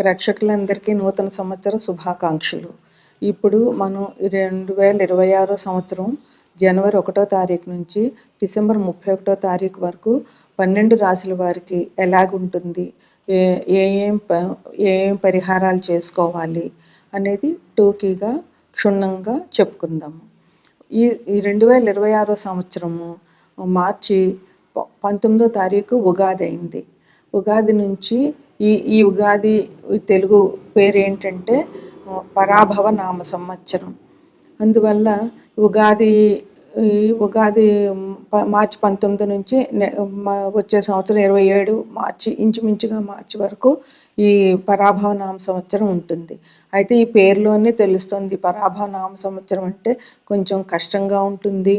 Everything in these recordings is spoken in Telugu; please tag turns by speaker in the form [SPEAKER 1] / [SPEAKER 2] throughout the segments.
[SPEAKER 1] ప్రేక్షకులందరికీ నూతన సంవత్సర శుభాకాంక్షలు. ఇప్పుడు మనం రెండు వేల ఇరవై ఆరో సంవత్సరం జనవరి ఒకటో తారీఖు నుంచి డిసెంబర్ ముప్పై ఒకటో తారీఖు వరకు పన్నెండు రాశుల వారికి ఎలాగుంటుంది? ఏ ఏ ఏం ఏఏం ఏం పరిహారాలు చేసుకోవాలి అనేది టూకీగా క్షుణ్ణంగా చెప్పుకుందాము ఈ ఈ రెండు వేల ఇరవై ఆరో సంవత్సరము మార్చి పంతొమ్మిదో తారీఖు ఉగాది అయింది. ఉగాది నుంచి ఈ ఈ ఉగాది తెలుగు పేరు ఏంటంటే పరాభవ నామ సంవత్సరం. అందువల్ల ఉగాది ఈ ఉగాది ప- మార్చి పంతొమ్మిది నుంచి వచ్చే సంవత్సరం ఇరవై ఏడు మార్చి ఇంచుమించుగా మార్చి వరకు ఈ పరాభవ నామ సంవత్సరం ఉంటుంది. అయితే ఈ పేరులోనే తెలుస్తుంది పరాభవ నామ సంవత్సరం అంటే కొంచెం కష్టంగా ఉంటుంది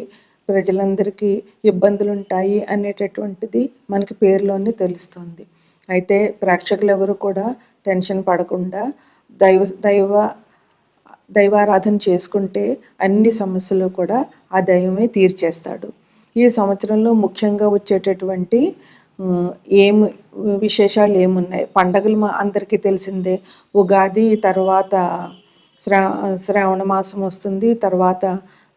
[SPEAKER 1] ప్రజలందరికీ ఇబ్బందులు ఉంటాయి అనేటటువంటిది మనకి పేరులోనే తెలుస్తుంది. అయితే ప్రేక్షకులు ఎవరు కూడా టెన్షన్ పడకుండా దైవ దైవ దైవారాధన చేసుకుంటే అన్ని సమస్యలు కూడా ఆ దైవమే తీర్చేస్తాడు. ఈ సంవత్సరంలో ముఖ్యంగా వచ్చేటటువంటి ఏమి విశేషాలు ఏమున్నాయి? పండగలు మా అందరికీ తెలిసిందే. ఉగాది తర్వాత శ్రా శ్రావణ మాసం వస్తుంది. తర్వాత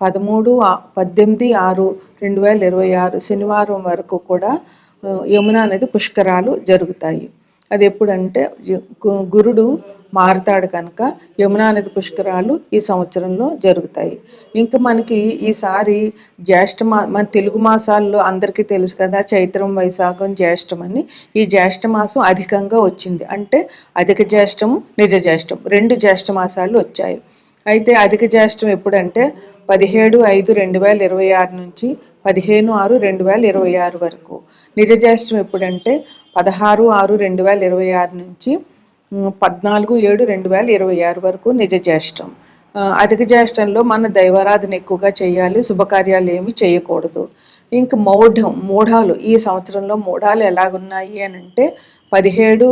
[SPEAKER 1] పదమూడు పద్దెనిమిది ఆరు రెండు వేల ఇరవై ఆరు శనివారం వరకు కూడా యమున నది పుష్కరాలు జరుగుతాయి. అది ఎప్పుడంటే గురుడు మారుతాడు కనుక యమునా నది పుష్కరాలు ఈ సంవత్సరంలో జరుగుతాయి. ఇంకా మనకి ఈసారి జ్యేష్ఠ మా మన తెలుగు మాసాల్లో అందరికీ తెలుసు కదా చైత్రం వైశాఖం జ్యేష్ఠం అని. ఈ జ్యేష్ఠ మాసం అధికంగా వచ్చింది. అంటే అధిక జ్యేష్ఠం నిజ జ్యేష్ఠం రెండు జ్యేష్ఠ మాసాలు వచ్చాయి. అయితే అధిక జ్యేష్ఠం ఎప్పుడంటే పదిహేడు ఐదు రెండు వేల ఇరవై ఆరు నుంచి పదిహేను ఆరు రెండు వేల ఇరవై ఆరు వరకు. నిజ జ్యేష్టం ఎప్పుడంటే పదహారు ఆరు రెండు వేల ఇరవై ఆరు నుంచి పద్నాలుగు ఏడు రెండు వేల ఇరవై ఆరు వరకు నిజ జ్యేష్టం అధిక జ్యేష్టంలో మన దైవారాధన ఎక్కువగా చేయాలి శుభకార్యాలు ఏమి చేయకూడదు. ఇంక మౌఢం మూఢాలు ఈ సంవత్సరంలో మూఢాలు ఎలాగున్నాయి అని అంటే పదిహేడు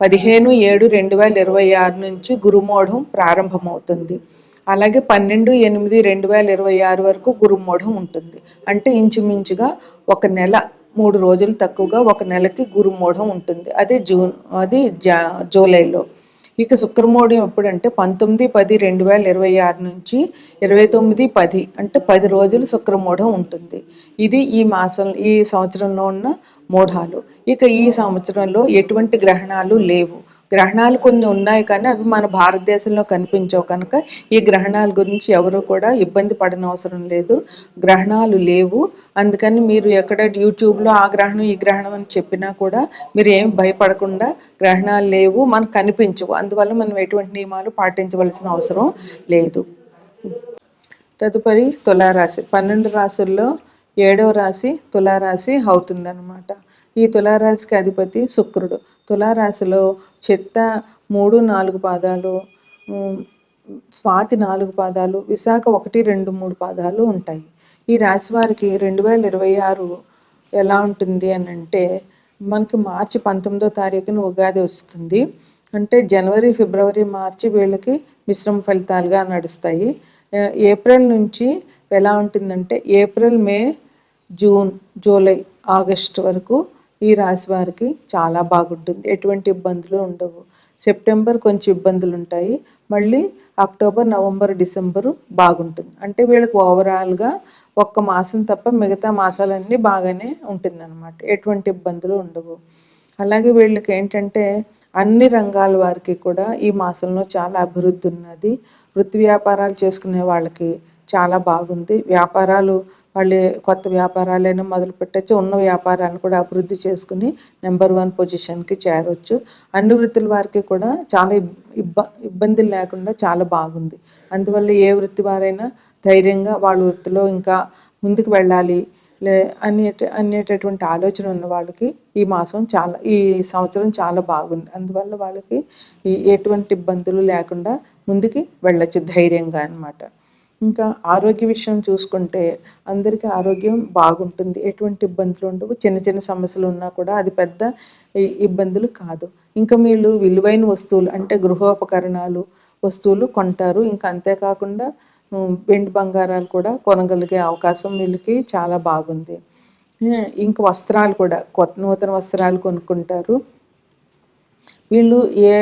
[SPEAKER 1] పదిహేను ఏడు రెండు వేల ఇరవై ఆరు నుంచి గురుమూఢం ప్రారంభమవుతుంది. అలాగే పన్నెండు ఎనిమిది రెండు వేల ఇరవై ఆరు వరకు గురుమూఢం ఉంటుంది. అంటే ఇంచుమించుగా ఒక నెల మూడు రోజులు తక్కువగా ఒక నెలకి గురుమూఢం ఉంటుంది. అది జూన్ అది జా జూలైలో. ఇక శుక్రమూఢం ఎప్పుడంటే పంతొమ్మిది పది రెండు వేల ఇరవై ఆరు నుంచి ఇరవై తొమ్మిది పది అంటే పది రోజులు శుక్రమూఢం ఉంటుంది. ఇది ఈ మాసం ఈ సంవత్సరంలో ఉన్న మూఢాలు ఇక ఈ సంవత్సరంలో ఎటువంటి గ్రహణాలు లేవు. గ్రహణాలు కొన్ని ఉన్నాయి కానీ అవి మన భారతదేశంలో కనిపించవు కనుక ఈ గ్రహణాల గురించి ఎవరు కూడా ఇబ్బంది పడనవసరం లేదు. గ్రహణాలు లేవు. అందుకని మీరు ఎక్కడ యూట్యూబ్లో ఆ గ్రహణం ఈ గ్రహణం అని చెప్పినా కూడా మీరు ఏం భయపడకుండా గ్రహణాలు లేవు మనకు కనిపించవు. అందువల్ల మనం ఎటువంటి నియమాలు పాటించవలసిన అవసరం లేదు. తదుపరి తులారాశి. పన్నెండు రాశుల్లో ఏడవ రాశి తులారాశి అవుతుందన్నమాట. ఈ తులారాశికి అధిపతి శుక్రుడు. తులారాశిలో చిత్త మూడు నాలుగు పాదాలు స్వాతి నాలుగు పాదాలు విశాఖ ఒకటి రెండు మూడు పాదాలు ఉంటాయి. ఈ రాశి వారికి రెండు వేల ఇరవై ఆరు ఎలా ఉంటుంది అని అంటే మనకి మార్చి పంతొమ్మిదో తారీఖున ఉగాది వస్తుంది. అంటే జనవరి ఫిబ్రవరి మార్చి వీళ్ళకి మిశ్రమ ఫలితాలుగా నడుస్తాయి. ఏప్రిల్ నుంచి ఎలా ఉంటుందంటే April May June July August వరకు ఈ రాశి వారికి చాలా బాగుంటుంది. ఎటువంటి ఇబ్బందులు ఉండవు. సెప్టెంబర్ కొంచెం ఇబ్బందులు ఉంటాయి. మళ్ళీ అక్టోబర్ నవంబర్ డిసెంబరు బాగుంటుంది. అంటే వీళ్ళకి ఓవరాల్గా ఒక్క మాసం తప్ప మిగతా మాసాలన్నీ బాగానే ఉంటుందన్నమాట. ఎటువంటి ఇబ్బందులు ఉండవు. అలాగే వీళ్ళకి ఏంటంటే అన్ని రంగాల వారికి కూడా ఈ మాసంలో చాలా అభివృద్ధి ఉన్నది. వృత్తి వ్యాపారాలు చేసుకునే వాళ్ళకి చాలా బాగుంది. వ్యాపారాలు వాళ్ళు కొత్త వ్యాపారాలైనా మొదలు పెట్టచ్చు. ఉన్న వ్యాపారాలను కూడా అభివృద్ధి చేసుకుని నెంబర్ వన్ పొజిషన్కి చేరవచ్చు అన్ని వృత్తుల వారికి కూడా చాలా ఇబ్- ఇబ్బ ఇబ్బందులు లేకుండా చాలా బాగుంది. అందువల్ల ఏ వృత్తి వారైనా ధైర్యంగా వాళ్ళ వృత్తిలో ఇంకా ముందుకు వెళ్ళాలి లే అనేట అనేటటువంటి ఆలోచన ఉన్న వాళ్ళకి ఈ మాసం చాలా ఈ సంవత్సరం చాలా బాగుంది. అందువల్ల వాళ్ళకి ఎటువంటి ఇబ్బందులు లేకుండా ముందుకి వెళ్ళచ్చు ధైర్యంగా అన్నమాట. ఇంకా ఆరోగ్య విషయం చూసుకుంటే అందరికీ ఆరోగ్యం బాగుంటుంది. ఎటువంటి ఇబ్బందులు ఉండవు. చిన్న చిన్న సమస్యలు ఉన్నా కూడా అది పెద్ద ఇబ్బందులు కాదు. ఇంకా వీళ్ళు విలువైన వస్తువులు అంటే గృహోపకరణాలు వస్తువులు కొంటారు. ఇంకా అంతేకాకుండా వెండి బంగారాలు కూడా కొనగలిగే అవకాశం వీళ్ళకి చాలా బాగుంది. ఇంకా వస్త్రాలు కూడా కొత్త నూతన వస్త్రాలు కొనుక్కుంటారు. వీళ్ళు ఏ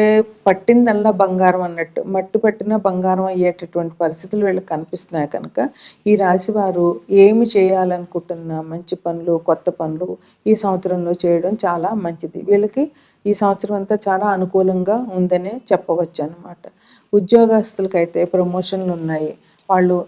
[SPEAKER 1] పట్టిందల్లా బంగారం అన్నట్టు మట్టి పట్టిన బంగారం అయ్యేటటువంటి పరిస్థితులు వీళ్ళకి కనిపిస్తున్నాయి కనుక ఈ రాశి వారు ఏమి చేయాలనుకుంటున్న మంచి పనులు కొత్త పనులు ఈ సంవత్సరంలో చేయడం చాలా మంచిది. వీళ్ళకి ఈ సంవత్సరం అంతా చాలా అనుకూలంగా ఉందనే చెప్పవచ్చు అనమాట ఉద్యోగస్తులకైతే ప్రమోషన్లు ఉన్నాయి. వాళ్ళు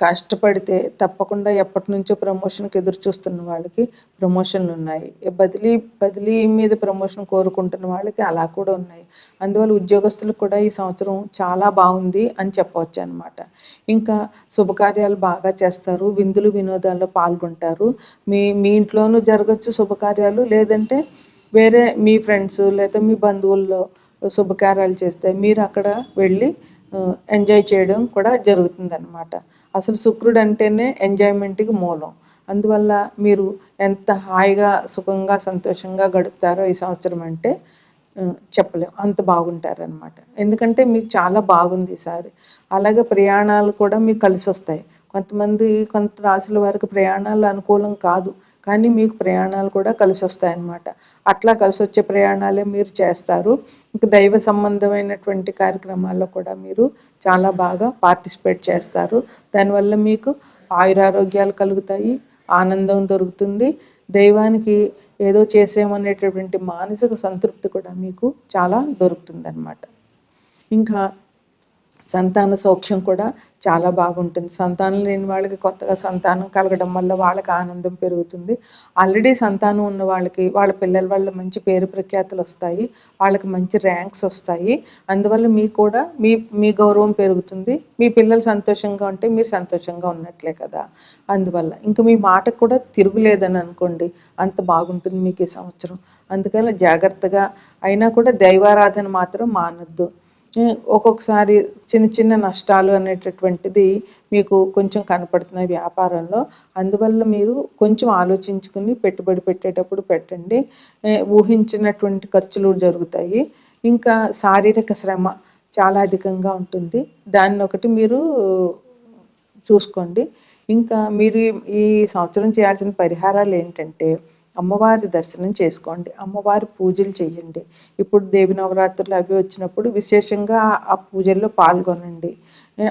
[SPEAKER 1] కష్టపడితే తప్పకుండా ఎప్పటి నుంచో ప్రమోషన్కి ఎదురు చూస్తున్న వాళ్ళకి ప్రమోషన్లు ఉన్నాయి. బదిలీ బదిలీ మీద ప్రమోషన్ కోరుకుంటున్న వాళ్ళకి అలా కూడా ఉన్నాయి. అందువల్ల ఉద్యోగస్తులకు కూడా ఈ సంవత్సరం చాలా బాగుంది అని చెప్పవచ్చు అనమాట ఇంకా శుభకార్యాలు బాగా చేస్తారు. విందులు వినోదాల్లో పాల్గొంటారు. మీ మీ ఇంట్లోనూ జరగచ్చు శుభకార్యాలు. లేదంటే వేరే మీ ఫ్రెండ్స్ లేదా మీ బంధువుల్లో శుభకార్యాలు చేస్తే మీరు అక్కడ వెళ్ళి ఎంజాయ్ చేయడం కూడా జరుగుతుంది అనమాట అసలు శుక్రుడు అంటేనే ఎంజాయ్మెంట్కి మూలం. అందువల్ల మీరు ఎంత హాయిగా సుఖంగా సంతోషంగా గడుపుతారో ఈ సంవత్సరం అంటే చెప్పలేము చెప్పలేం. అంత బాగుంటారనమాట ఎందుకంటే మీకు చాలా బాగుంది ఈసారి అలాగే ప్రయాణాలు కూడా మీకు కలిసి వస్తాయి కొంతమంది కొంత రాసుల వారికి ప్రయాణాలు అనుకూలం కాదు. కానీ మీకు ప్రయాణాలు కూడా కలిసి వస్తాయన్నమాట అట్లా కలిసి వచ్చే ప్రయాణాలే మీరు చేస్తారు. ఇంకా దైవ సంబంధమైనటువంటి కార్యక్రమాల్లో కూడా మీరు చాలా బాగా పార్టిసిపేట్ చేస్తారు. దానివల్ల మీకు ఆయురారోగ్యాలు కలుగుతాయి ఆనందం దొరుకుతుంది. దైవానికి ఏదో చేసేమనేటటువంటి మానసిక సంతృప్తి కూడా మీకు చాలా దొరుకుతుంది ఇంకా సంతాన సౌఖ్యం కూడా చాలా బాగుంటుంది. సంతానం లేని వాళ్ళకి కొత్తగా సంతానం కలగడం వల్ల వాళ్ళకి ఆనందం పెరుగుతుంది. ఆల్రెడీ సంతానం ఉన్న వాళ్ళకి వాళ్ళ పిల్లల వల్ల మంచి పేరు ప్రఖ్యాతులు వస్తాయి. వాళ్ళకి మంచి ర్యాంక్స్ వస్తాయి. అందువల్ల మీకు కూడా మీ మీ గౌరవం పెరుగుతుంది. మీ పిల్లలు సంతోషంగా ఉంటే మీరు సంతోషంగా ఉన్నట్లే కదా. అందువల్ల ఇంకా మీ మాటకు కూడా తిరుగులేదని అనుకోండి అంత బాగుంటుంది మీకు ఈ సంవత్సరం. అందుకని జాగ్రత్తగా అయినా కూడా దైవారాధన మాత్రం మానద్దు. ఒక్కొక్కసారి చిన్న చిన్న నష్టాలు అనేటటువంటిది మీకు కొంచెం కనపడుతున్నాయి వ్యాపారంలో. అందువల్ల మీరు కొంచెం ఆలోచించుకుని పెట్టుబడి పెట్టేటప్పుడు పెట్టండి. ఊహించినటువంటి ఖర్చులు జరుగుతాయి. ఇంకా శారీరక శ్రమ చాలా అధికంగా ఉంటుంది. దాన్ని ఒకటి మీరు చూసుకోండి. ఇంకా మీరు ఈ సంవత్సరం చేయాల్సిన పరిహారాలు ఏంటంటే అమ్మవారి దర్శనం చేసుకోండి అమ్మవారి పూజలు చేయండి. ఇప్పుడు దేవి నవరాత్రులు అవి వచ్చినప్పుడు విశేషంగా ఆ- పూజల్లో పాల్గొనండి.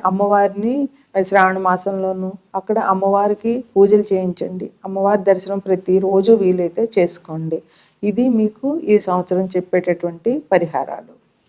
[SPEAKER 1] అమ్మవారిని శ్రావణ మాసంలోనూ అక్కడ అమ్మవారికి పూజలు చేయించండి. అమ్మవారి దర్శనం ప్రతిరోజు వీలైతే చేసుకోండి. ఇది మీకు ఈ సంవత్సరం చెప్పేటటువంటి పరిహారాలు.